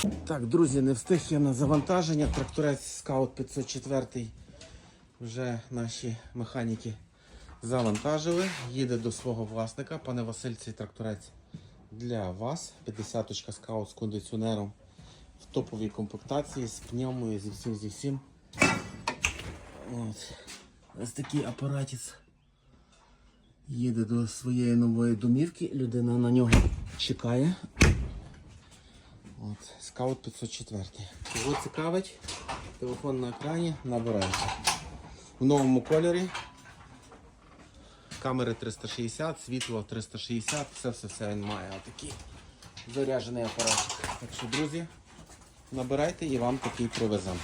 Так, друзі, не встиг я на завантаження. Тракторець Скаут 504 вже наші механіки завантажили. Їде до свого власника. Пане Василь, цей тракторець для вас. 50-ка скаут з кондиціонером в топовій комплектації, з пневмою, зі всім, зі всім. От. Ось такий апаратець. Їде до своєї нової домівки. Людина на нього чекає. От, Скаут 504. Кого цікавить, телефон на екрані набирається. В новому кольорі. Камери 360, світло 360, все-все-все він має отакий заряджений апаратик. Так що, друзі, набирайте і вам такий привеземо.